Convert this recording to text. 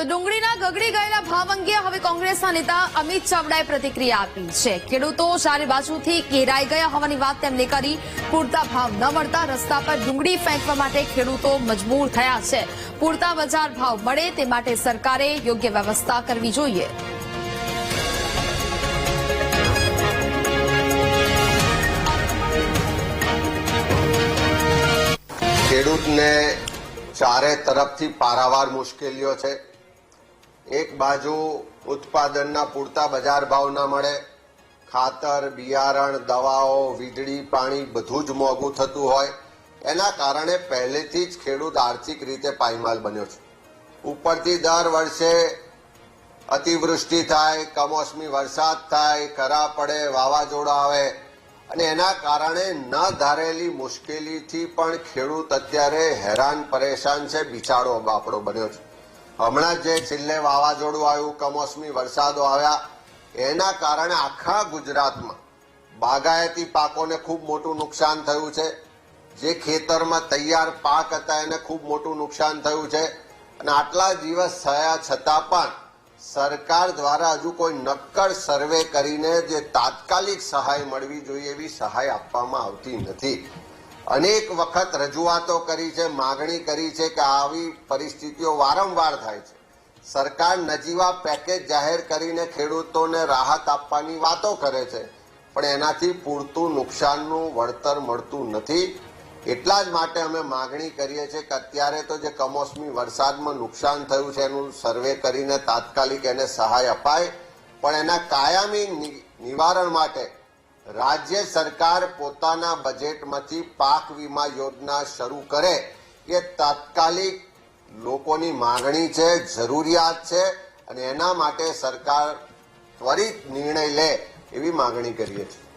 તો ડુંગળીના ગગડી ગયેલા ભાવ અંગે હવે કોંગ્રેસના નેતા અમિત ચાવડાએ પ્રતિક્રિયા આપી છે. ખેડૂતો ચારે બાજુથી ઘેરાઈ ગયા હોવાની વાત તેમને કરી. પૂરતા ભાવ ન મળતા રસ્તા પર ડુંગળી ફેંકવા માટે ખેડૂતો મજબૂર થયા છે. પૂરતા બજાર ભાવ મળે તે માટે સરકારે યોગ્ય વ્યવસ્થા કરવી જોઈએ. ખેડૂતને ચારે તરફથી પારાવાર મુશ્કેલીઓ છે. એક બાજુ ઉત્પાદનના પૂરતા બજાર ભાવ ના મળે, ખાતર, બિયારણ, દવાઓ, વીજળી, પાણી બધું જ મોંઘું થતું હોય. એના કારણે પહેલેથી જ ખેડૂત આર્થિક રીતે પાયમાલ બન્યો છે. ઉપરથી દર વર્ષે અતિવૃષ્ટિ થાય, કમોસમી વરસાદ થાય, કરા પડે, વાવાઝોડા આવે અને એના કારણે ન ધારેલી મુશ્કેલીથી પણ ખેડૂત અત્યારે હેરાન, પરેશાન છે, બિચારો બાપડો બન્યો છે. હમણાં જે છેલ્લે વાવાઝોડું આવ્યું, કમોસમી વરસાદો આવ્યા, એના કારણે આખા ગુજરાતમાં બાગાયતી પાકોને ખૂબ મોટું નુકસાન થયું છે. જે ખેતરમાં તૈયાર પાક હતા, એને ખૂબ મોટું નુકસાન થયું છે. અને આટલા દિવસ થયા છતાં પણ સરકાર દ્વારા હજુ કોઈ નક્કર સર્વે કરીને જે તાત્કાલિક સહાય મળવી જોઈએ, એવી સહાય આપવામાં આવતી નથી. અનેક વખત રજૂઆતો કરી છે, માગણી કરી છે કે આવી પરિસ્થિતિઓ વારંવાર થાય છે. સરકાર નજીવા પેકેજ જાહેર કરીને ખેડૂતોને રાહત આપવાની વાતો કરે છે, પણ એનાથી પૂરતું નુકસાનનું વળતર મળતું નથી. એટલા જ માટે અમે માગણી કરીએ છીએ કે અત્યારે તો જે કમોસમી વરસાદમાં નુકસાન થયું છે, એનું સર્વે કરીને તાત્કાલિક એને સહાય અપાય. પણ એના કાયમી નિવારણ માટે રાજ્ય સરકાર પોતાના બજેટમાંથી પાક વીમા યોજના શરૂ કરે એ તાત્કાલિક લોકોની માગણી છે, જરૂરિયાત છે અને એના માટે સરકાર ત્વરિત નિર્ણય લે એવી માગણી કરીએ છીએ.